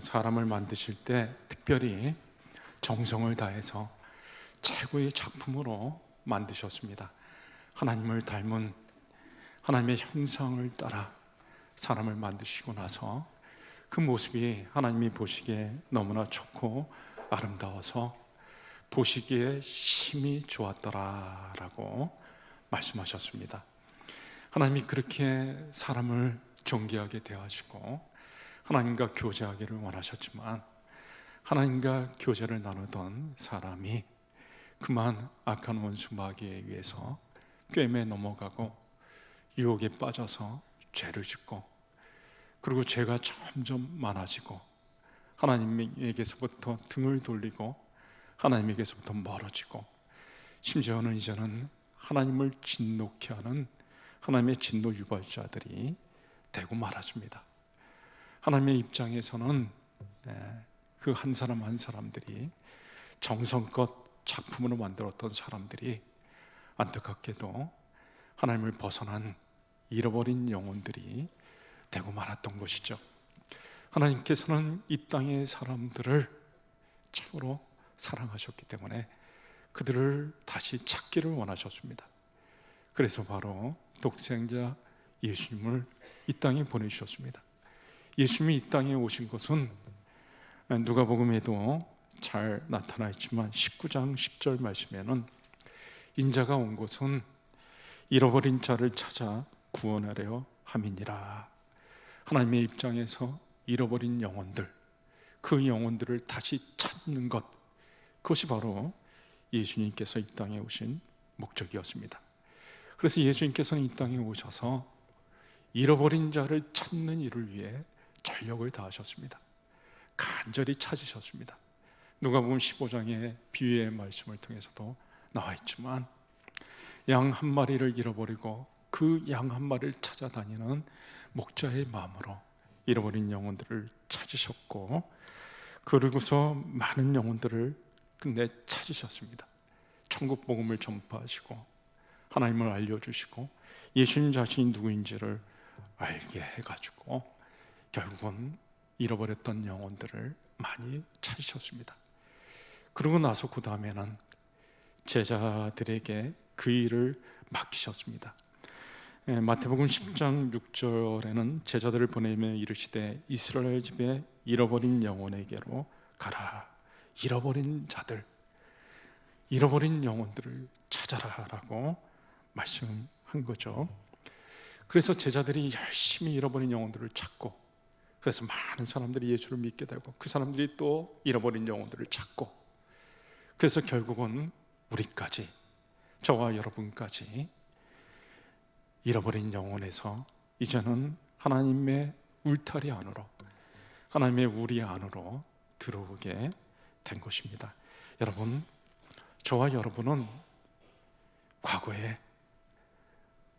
사람을 만드실 때 특별히 정성을 다해서 최고의 작품으로 만드셨습니다. 하나님을 닮은 하나님의 형상을 따라 사람을 만드시고 나서 그 모습이 하나님이 보시기에 너무나 좋고 아름다워서 보시기에 심히 좋았더라라고 말씀하셨습니다. 하나님이 그렇게 사람을 존귀하게 대하시고 하나님과 교제하기를 원하셨지만 하나님과 교제를 나누던 사람이 그만 악한 원수 마귀에 의해서 꿰매 넘어가고 유혹에 빠져서 죄를 짓고 그리고 죄가 점점 많아지고 하나님에게서부터 등을 돌리고 하나님에게서부터 멀어지고 심지어는 이제는 하나님을 진노케 하는 하나님의 진노 유발자들이 되고 말았습니다. 하나님의 입장에서는 그 한 사람 한 사람들이 정성껏 작품으로 만들었던 사람들이 안타깝게도 하나님을 벗어난 잃어버린 영혼들이 되고 말았던 것이죠. 하나님께서는 이 땅의 사람들을 참으로 사랑하셨기 때문에 그들을 다시 찾기를 원하셨습니다. 그래서 바로 독생자 예수님을 이 땅에 보내주셨습니다. 예수님이 이 땅에 오신 것은 누가복음에도 잘 나타나 있지만 19장 10절 말씀에는 인자가 온 곳은 잃어버린 자를 찾아 구원하려 함이니라. 하나님의 입장에서 잃어버린 영혼들, 그 영혼들을 다시 찾는 것, 그것이 바로 예수님께서 이 땅에 오신 목적이었습니다. 그래서 예수님께서는 이 땅에 오셔서 잃어버린 자를 찾는 일을 위해 전력을 다하셨습니다. 간절히 찾으셨습니다. 누가 보면 15장의 비유의 말씀을 통해서도 나와 있지만 양 한 마리를 잃어버리고 그 양 한 마리를 찾아다니는 목자의 마음으로 잃어버린 영혼들을 찾으셨고 그리고서 많은 영혼들을 끝내 찾으셨습니다. 천국 복음을 전파하시고 하나님을 알려주시고 예수님 자신이 누구인지를 알게 해가지고 결국은 잃어버렸던 영혼들을 많이 찾으셨습니다. 그러고 나서 그 다음에는 제자들에게 그 일을 맡기셨습니다. 예, 마태복음 10장 6절에는 제자들을 보내며 이르시되 이스라엘 집에 잃어버린 영혼에게로 가라. 잃어버린 자들, 잃어버린 영혼들을 찾아라라고 말씀한 거죠. 그래서 제자들이 열심히 잃어버린 영혼들을 찾고 그래서 많은 사람들이 예수를 믿게 되고 그 사람들이 또 잃어버린 영혼들을 찾고 그래서 결국은 우리까지 저와 여러분까지 잃어버린 영혼에서 이제는 하나님의 울타리 안으로 하나님의 우리 안으로 들어오게 된 것입니다. 여러분, 저와 여러분은 과거에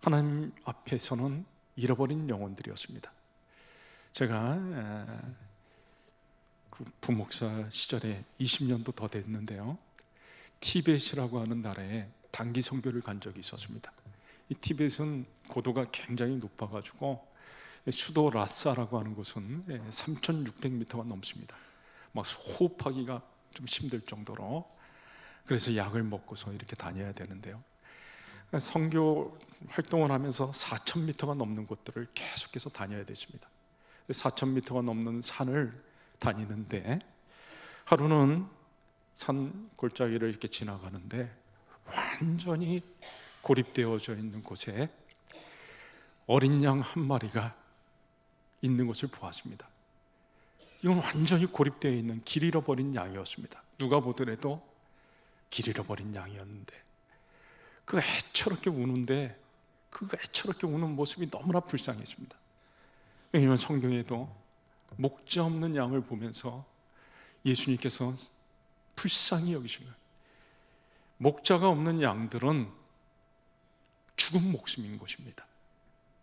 하나님 앞에서는 잃어버린 영혼들이었습니다. 제가 그 부목사 시절에 20년도 더 됐는데요. 티벳이라고 하는 나라에 단기 성교를 간 적이 있었습니다. 이 티벳은 고도가 굉장히 높아가지고 수도 라사라고 하는 곳은 3,600m가 넘습니다. 막 호흡하기가 좀 힘들 정도로 그래서 약을 먹고서 이렇게 다녀야 되는데요. 성교 활동을 하면서 4,000m가 넘는 곳들을 계속해서 다녀야 됐습니다. 4,000m가 넘는 산을 다니는데 하루는 산 골짜기를 이렇게 지나가는데 완전히 고립되어져 있는 곳에 어린 양 한 마리가 있는 것을 보았습니다. 이건 완전히 고립되어 있는 길 잃어버린 양이었습니다. 누가 보더라도 길 잃어버린 양이었는데 그 애처롭게 우는데 그 애처롭게 우는 모습이 너무나 불쌍했습니다. 왜냐하면 성경에도 목자 없는 양을 보면서 예수님께서 불쌍히 여기신 거예요. 목자가 없는 양들은 죽은 목숨인 것입니다.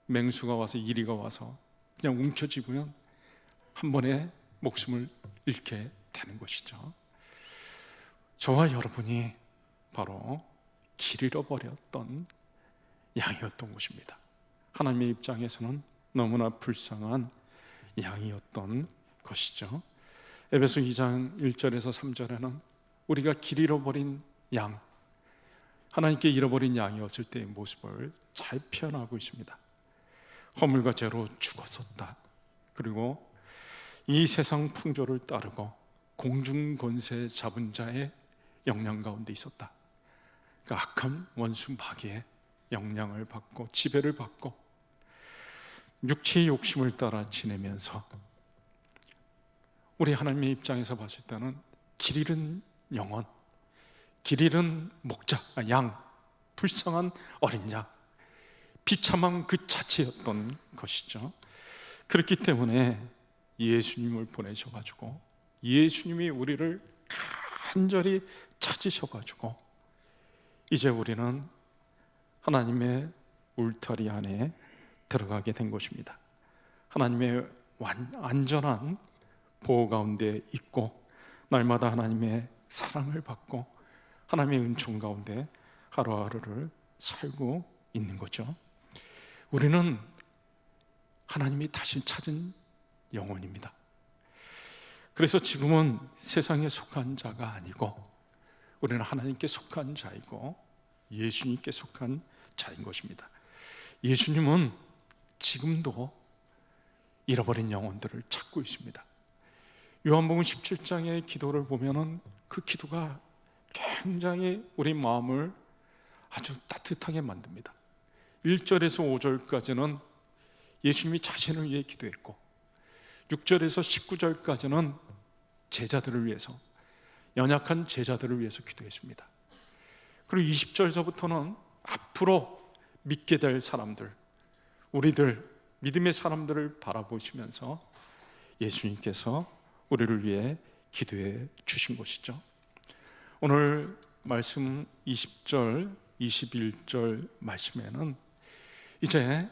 맹수가 와서 이리가 와서 그냥 움켜쥐면 한 번에 목숨을 잃게 되는 것이죠. 저와 여러분이 바로 길 잃어버렸던 양이었던 것입니다. 하나님의 입장에서는 너무나 불쌍한 양이었던 것이죠. 에베소 2장 1절에서 3절에는 우리가 길 잃어버린 양, 하나님께 잃어버린 양이었을 때의 모습을 잘 표현하고 있습니다. 허물과 죄로 죽었었다. 그리고 이 세상 풍조를 따르고 공중 권세 잡은 자의 영향 가운데 있었다. 그 악한 원수 마귀의 영향을 받고 지배를 받고 육체의 욕심을 따라 지내면서 우리 하나님의 입장에서 봤을 때는 길 잃은 영혼, 길 잃은 목자, 아, 양, 불쌍한 어린 양, 비참한 그 자체였던 것이죠. 그렇기 때문에 예수님을 보내셔가지고 예수님이 우리를 간절히 찾으셔가지고 이제 우리는 하나님의 울타리 안에 들어가게 된 것입니다. 하나님의 완, 안전한 보호 가운데 있고 날마다 하나님의 사랑을 받고 하나님의 은총 가운데 하루하루를 살고 있는 거죠. 우리는 하나님이 다시 찾은 영혼입니다. 그래서 지금은 세상에 속한 자가 아니고 우리는 하나님께 속한 자이고 예수님께 속한 자인 것입니다. 예수님은 지금도 잃어버린 영혼들을 찾고 있습니다. 요한복음 17장의 기도를 보면은 그 기도가 굉장히 우리 마음을 아주 따뜻하게 만듭니다. 1절에서 5절까지는 예수님이 자신을 위해 기도했고 6절에서 19절까지는 제자들을 위해서 연약한 제자들을 위해서 기도했습니다. 그리고 20절에서부터는 앞으로 믿게 될 사람들, 우리들 믿음의 사람들을 바라보시면서 예수님께서 우리를 위해 기도해 주신 것이죠. 오늘 말씀 20절, 21절 말씀에는 이제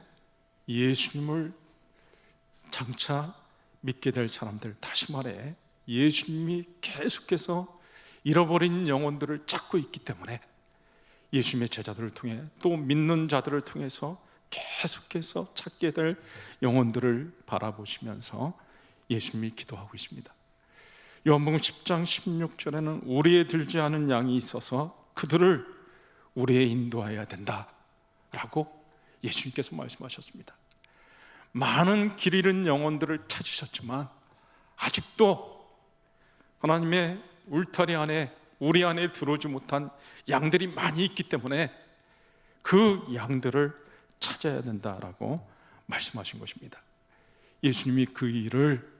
예수님을 장차 믿게 될 사람들 다시 말해 예수님이 계속해서 잃어버린 영혼들을 찾고 있기 때문에 예수님의 제자들을 통해 또 믿는 자들을 통해서 계속해서 찾게 될 영혼들을 바라보시면서 예수님이 기도하고 있습니다. 요한복음 10장 16절에는 우리에 들지 않은 양이 있어서 그들을 우리에 인도하여야 된다라고 예수님께서 말씀하셨습니다. 많은 길 잃은 영혼들을 찾으셨지만 아직도 하나님의 울타리 안에 우리 안에 들어오지 못한 양들이 많이 있기 때문에 그 양들을 찾아야 된다라고 말씀하신 것입니다. 예수님이 그 일을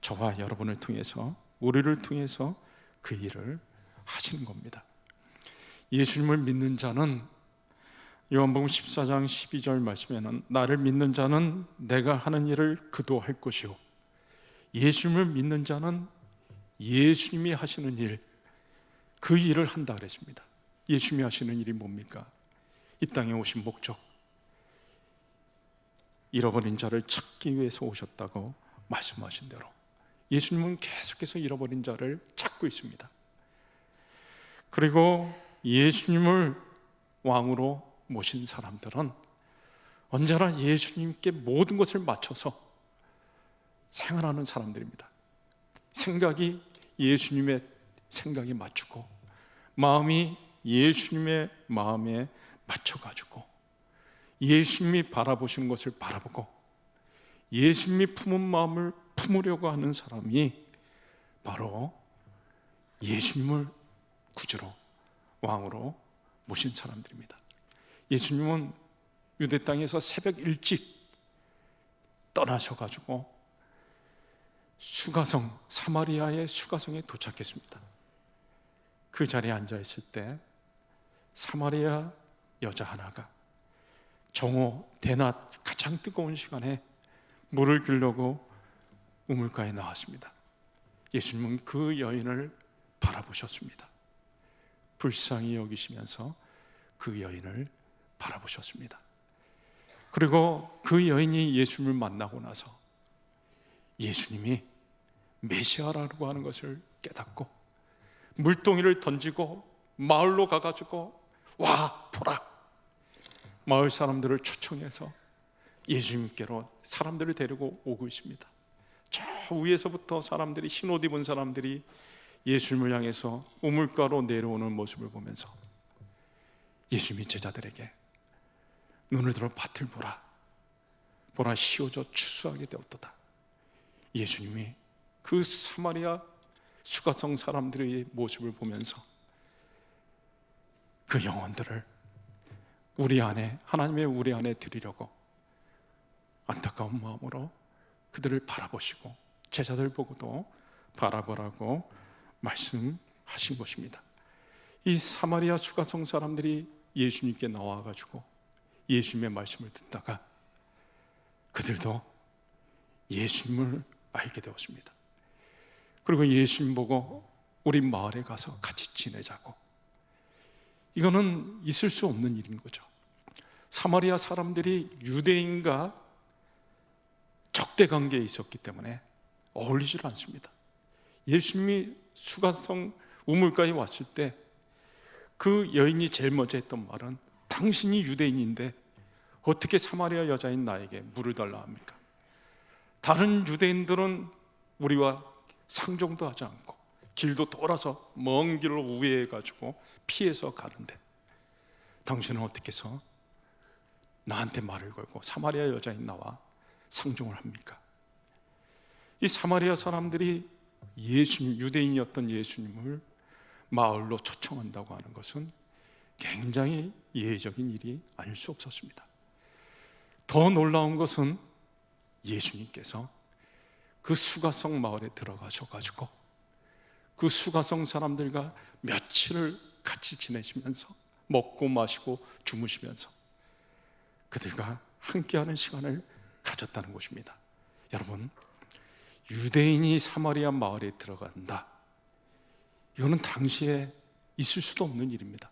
저와 여러분을 통해서 우리를 통해서 그 일을 하시는 겁니다. 예수님을 믿는 자는 요한복음 14장 12절 말씀에는 나를 믿는 자는 내가 하는 일을 그도 할 것이요 예수님을 믿는 자는 예수님이 하시는 일, 그 일을 한다 그랬습니다. 예수님이 하시는 일이 뭡니까? 이 땅에 오신 목적. 잃어버린 자를 찾기 위해서 오셨다고 말씀하신 대로 예수님은 계속해서 잃어버린 자를 찾고 있습니다. 그리고 예수님을 왕으로 모신 사람들은 언제나 예수님께 모든 것을 맞춰서 생활하는 사람들입니다. 생각이 예수님의 생각에 맞추고 마음이 예수님의 마음에 맞춰가지고 예수님이 바라보시는 것을 바라보고 예수님이 품은 마음을 품으려고 하는 사람이 바로 예수님을 구주로 왕으로 모신 사람들입니다. 예수님은 유대 땅에서 새벽 일찍 떠나셔가지고 수가성 사마리아의 수가성에 도착했습니다. 그 자리에 앉아 있을 때 사마리아 여자 하나가 정오 대낮 가장 뜨거운 시간에 물을 길려고 우물가에 나왔습니다. 예수님은 그 여인을 바라보셨습니다. 불쌍히 여기시면서 그 여인을 바라보셨습니다. 그리고 그 여인이 예수님을 만나고 나서 예수님이 메시아라고 하는 것을 깨닫고 물동이를 던지고 마을로 가가지고 와 보라 마을 사람들을 초청해서 예수님께로 사람들을 데리고 오고 있습니다. 위에서부터 사람들이 흰옷 입은 사람들이 예수님을 향해서 우물가로 내려오는 모습을 보면서 예수님이 제자들에게 눈을 들어 밭을 보라 보라 휘어져 추수하게 되었도다 예수님이 그 사마리아 수가성 사람들의 모습을 보면서 그 영혼들을 우리 안에 하나님의 우리 안에 드리려고 안타까운 마음으로 그들을 바라보시고 제자들 보고도 바라보라고 말씀하신 것입니다. 이 사마리아 수가성 사람들이 예수님께 나와 가지고 예수님의 말씀을 듣다가 그들도 예수님을 알게 되었습니다. 그리고 예수님 보고 우리 마을에 가서 같이 지내자고. 이거는 있을 수 없는 일인 거죠. 사마리아 사람들이 유대인과 적대 관계에 있었기 때문에 어울리질 않습니다. 예수님이 수가성 우물가에 왔을 때 그 여인이 제일 먼저 했던 말은 당신이 유대인인데 어떻게 사마리아 여자인 나에게 물을 달라 합니까? 다른 유대인들은 우리와 상종도 하지 않고 길도 돌아서 먼 길로 우회해 가지고 피해서 가는데 당신은 어떻게 해서 나한테 말을 걸고 사마리아 여자인 나와 상종을 합니까? 이 사마리아 사람들이 예수님 유대인이었던 예수님을 마을로 초청한다고 하는 것은 굉장히 예외적인 일이 아닐 수 없었습니다. 더 놀라운 것은 예수님께서 그 수가성 마을에 들어가셔 가지고 그 수가성 사람들과 며칠을 같이 지내시면서 먹고 마시고 주무시면서 그들과 함께하는 시간을 가졌다는 것입니다. 여러분, 유대인이 사마리아 마을에 들어간다. 이거는 당시에 있을 수도 없는 일입니다.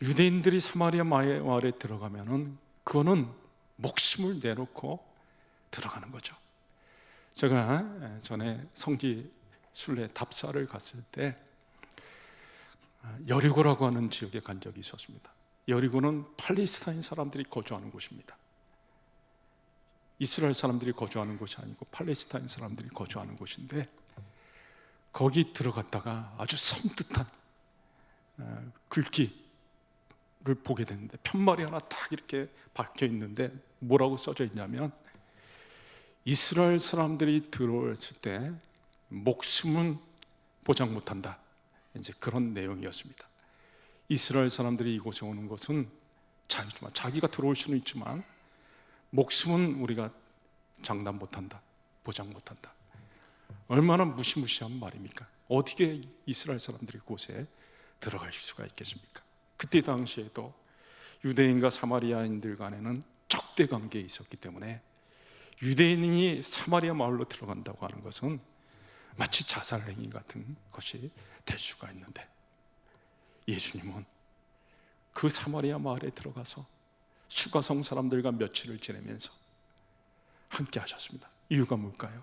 유대인들이 사마리아 마을에 들어가면은 그거는 목숨을 내놓고 들어가는 거죠. 제가 전에 성지 순례 답사를 갔을 때 여리고라고 하는 지역에 간 적이 있었습니다. 여리고는 팔레스타인 사람들이 거주하는 곳입니다. 이스라엘 사람들이 거주하는 곳이 아니고 팔레스타인 사람들이 거주하는 곳인데 거기 들어갔다가 아주 섬뜩한 어, 글귀를 보게 됐는데 편말이 하나 딱 이렇게 박혀 있는데 뭐라고 써져 있냐면 이스라엘 사람들이 들어왔을 때 목숨은 보장 못한다. 이제 그런 내용이었습니다. 이스라엘 사람들이 이곳에 오는 것은 자기지만 자기가 들어올 수는 있지만 목숨은 우리가 장담 못한다. 보장 못한다. 얼마나 무시무시한 말입니까? 어떻게 이스라엘 사람들이 곳에 들어갈 수가 있겠습니까? 그때 당시에도 유대인과 사마리아인들 간에는 적대 관계에 있었기 때문에 유대인이 사마리아 마을로 들어간다고 하는 것은 마치 자살 행위 같은 것이 될 수가 있는데 예수님은 그 사마리아 마을에 들어가서 수가성 사람들과 며칠을 지내면서 함께 하셨습니다. 이유가 뭘까요?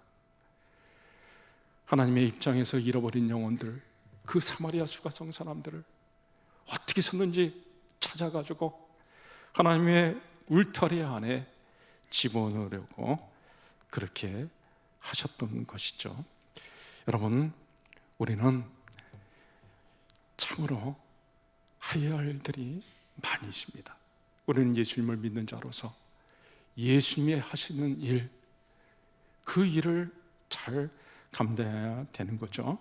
하나님의 입장에서 잃어버린 영혼들, 그 사마리아 수가성 사람들을 어떻게 섰는지 찾아가지고 하나님의 울타리 안에 집어넣으려고 그렇게 하셨던 것이죠. 여러분, 우리는 참으로 하여야 할 일들이 많이 있습니다. 우리는 예수님을 믿는 자로서 예수님이 하시는 일, 그 일을 잘 감당해야 되는 거죠.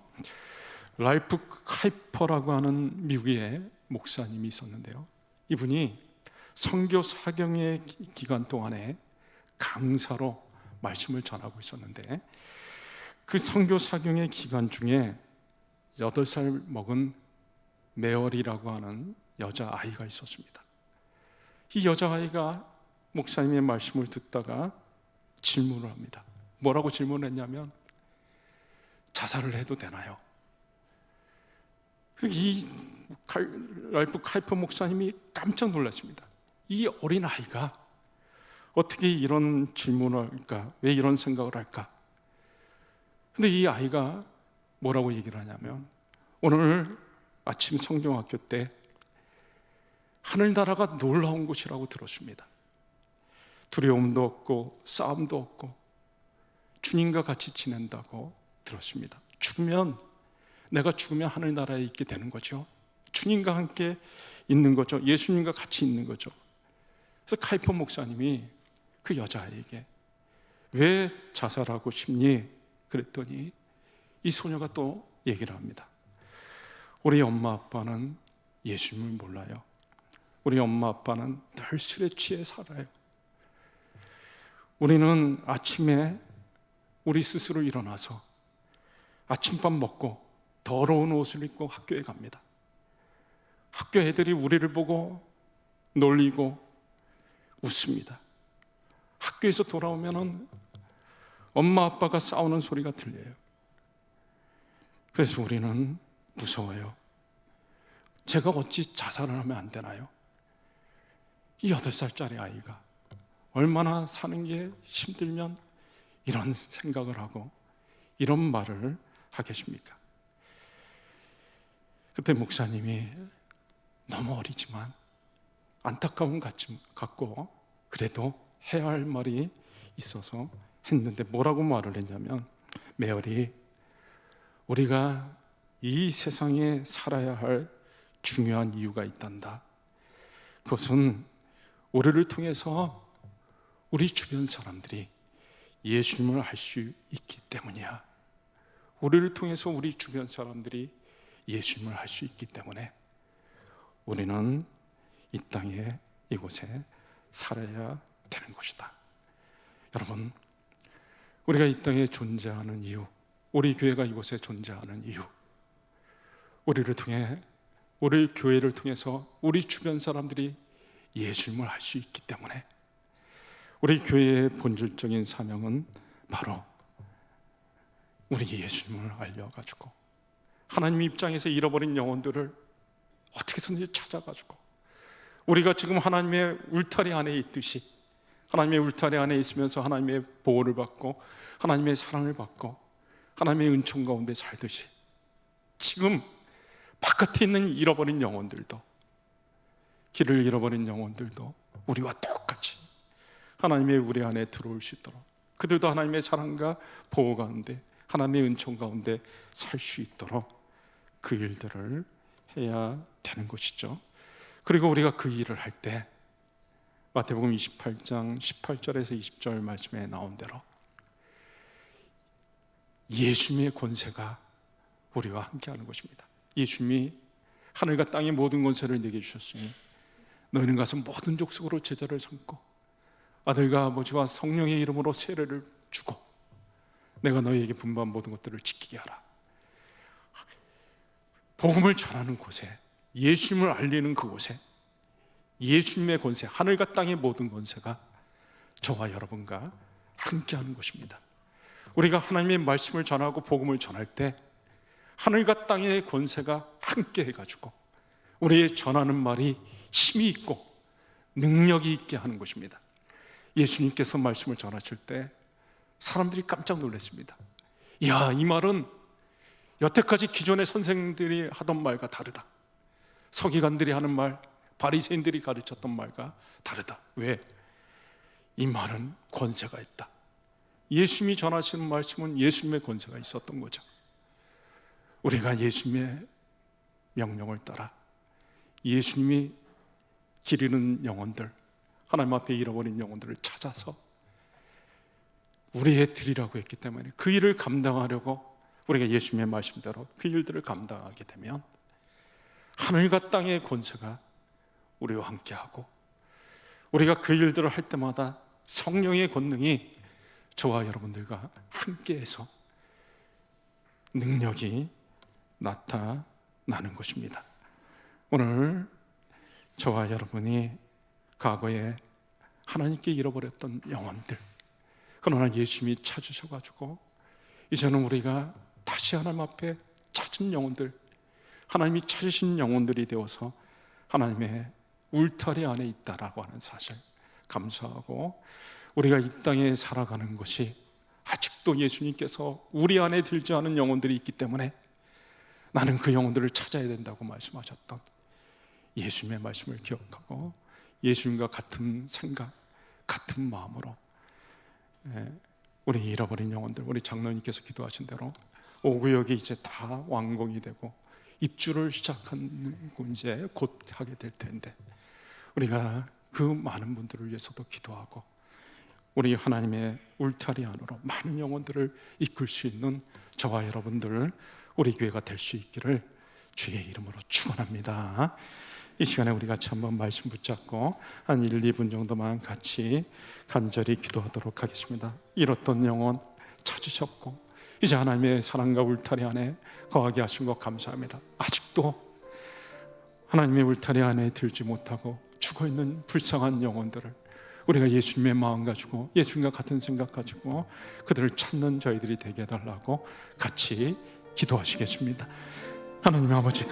라이프 카이퍼라고 하는 미국의 목사님이 있었는데요. 이분이 성교 사경의 기간 동안에 강사로 말씀을 전하고 있었는데 그 성교 사경의 기간 중에 8살 먹은 메어리라고 하는 여자 아이가 있었습니다. 이 여자 아이가 목사님의 말씀을 듣다가 질문을 합니다. 뭐라고 질문했냐면 자살을 해도 되나요? 이 랄프 카이퍼 목사님이 깜짝 놀랐습니다. 이 어린 아이가 어떻게 이런 질문을 할까? 왜 이런 생각을 할까? 근데 이 아이가 뭐라고 얘기를 하냐면 오늘 아침 성경학교 때 하늘나라가 놀라운 곳이라고 들었습니다. 두려움도 없고 싸움도 없고 주님과 같이 지낸다고 들었습니다. 죽으면 내가 죽으면 하늘나라에 있게 되는 거죠. 주님과 함께 있는 거죠. 예수님과 같이 있는 거죠. 그래서 카이퍼 목사님이 그 여자에게 왜 자살하고 싶니? 그랬더니 이 소녀가 또 얘기를 합니다. 우리 엄마 아빠는 예수님을 몰라요. 우리 엄마 아빠는 늘 술에 취해 살아요. 우리는 아침에 우리 스스로 일어나서 아침밥 먹고 더러운 옷을 입고 학교에 갑니다. 학교 애들이 우리를 보고 놀리고 웃습니다. 학교에서 돌아오면은 엄마 아빠가 싸우는 소리가 들려요. 그래서 우리는 무서워요. 제가 어찌 자살을 하면 안 되나요? 이 여덟 살짜리 아이가 얼마나 사는 게 힘들면 이런 생각을 하고 이런 말을 하겠습니까? 그때 목사님이 너무 어리지만 안타까움 같고 그래도 해야 할 말이 있어서 했는데 뭐라고 말을 했냐면 메어리 우리가 이 세상에 살아야 할 중요한 이유가 있단다. 그것은 우리를 통해서 우리 주변 사람들이 예수님을 알 수 있기 때문이야. 우리를 통해서 우리 주변 사람들이 예수님을 알 수 있기 때문에 우리는 이 땅에 이곳에 살아야 되는 것이다. 여러분, 우리가 이 땅에 존재하는 이유, 우리 교회가 이곳에 존재하는 이유, 우리를 통해 우리 교회를 통해서 우리 주변 사람들이 예수님을 알 수 있기 때문에 우리 교회의 본질적인 사명은 바로 우리 예수님을 알려가지고 하나님 입장에서 잃어버린 영혼들을 어떻게든지 찾아가지고 우리가 지금 하나님의 울타리 안에 있듯이 하나님의 울타리 안에 있으면서 하나님의 보호를 받고 하나님의 사랑을 받고 하나님의 은총 가운데 살듯이 지금 바깥에 있는 잃어버린 영혼들도 길을 잃어버린 영혼들도 우리와 똑같이 하나님의 우리 안에 들어올 수 있도록 그들도 하나님의 사랑과 보호 가운데 하나님의 은총 가운데 살 수 있도록 그 일들을 해야 되는 것이죠. 그리고 우리가 그 일을 할 때 마태복음 28장 18절에서 20절 말씀에 나온 대로 예수님의 권세가 우리와 함께 하는 것입니다. 예수님이 하늘과 땅의 모든 권세를 내게 주셨으니 너희는 가서 모든 족속으로 제자를 삼고 아들과 아버지와 성령의 이름으로 세례를 주고 내가 너희에게 분부한 모든 것들을 지키게 하라. 복음을 전하는 곳에 예수님을 알리는 그곳에 예수님의 권세, 하늘과 땅의 모든 권세가 저와 여러분과 함께하는 곳입니다. 우리가 하나님의 말씀을 전하고 복음을 전할 때 하늘과 땅의 권세가 함께 해가지고 우리의 전하는 말이 힘이 있고 능력이 있게 하는 것입니다. 예수님께서 말씀을 전하실 때 사람들이 깜짝 놀랐습니다. 야, 이 말은 여태까지 기존의 선생들이 하던 말과 다르다. 서기관들이 하는 말, 바리새인들이 가르쳤던 말과 다르다. 왜? 이 말은 권세가 있다. 예수님이 전하시는 말씀은 예수님의 권세가 있었던 거죠. 우리가 예수님의 명령을 따라 예수님이 기리는 영혼들, 하나님 앞에 잃어버린 영혼들을 찾아서 우리의 드리라고 했기 때문에 그 일을 감당하려고 우리가 예수님의 말씀대로 그 일들을 감당하게 되면 하늘과 땅의 권세가 우리와 함께하고 우리가 그 일들을 할 때마다 성령의 권능이 저와 여러분들과 함께해서 능력이 나타나는 것입니다. 오늘 저와 여러분이 과거에 하나님께 잃어버렸던 영혼들, 그러나 예수님이 찾으셔가지고 이제는 우리가 다시 하나님 앞에 찾은 영혼들, 하나님이 찾으신 영혼들이 되어서 하나님의 울타리 안에 있다라고 하는 사실 감사하고 우리가 이 땅에 살아가는 것이 아직도 예수님께서 우리 안에 들지 않은 영혼들이 있기 때문에 나는 그 영혼들을 찾아야 된다고 말씀하셨던 예수님의 말씀을 기억하고 예수님과 같은 생각, 같은 마음으로 예, 우리 잃어버린 영혼들 우리 장로님께서 기도하신 대로 오구역이 이제 다 완공이 되고 입주를 거 이제 곧 하게 될 텐데 우리가 그 많은 분들을 위해서도 기도하고 우리 하나님의 울타리 안으로 많은 영혼들을 이끌 수 있는 저와 여러분들 우리 교회가 될 수 있기를 주의 이름으로 축원합니다. 이 시간에 우리 같이 한번 말씀 붙잡고 한 1, 2분 정도만 같이 간절히 기도하도록 하겠습니다. 잃었던 영혼 찾으셨고 이제 하나님의 사랑과 울타리 안에 거하게 하신 것 감사합니다. 아직도 하나님의 울타리 안에 들지 못하고 죽어 있는 불쌍한 영혼들을 우리가 예수님의 마음 가지고 예수님과 같은 생각 가지고 그들을 찾는 저희들이 되게 해달라고 같이 기도하시겠습니다. 하나님 아버지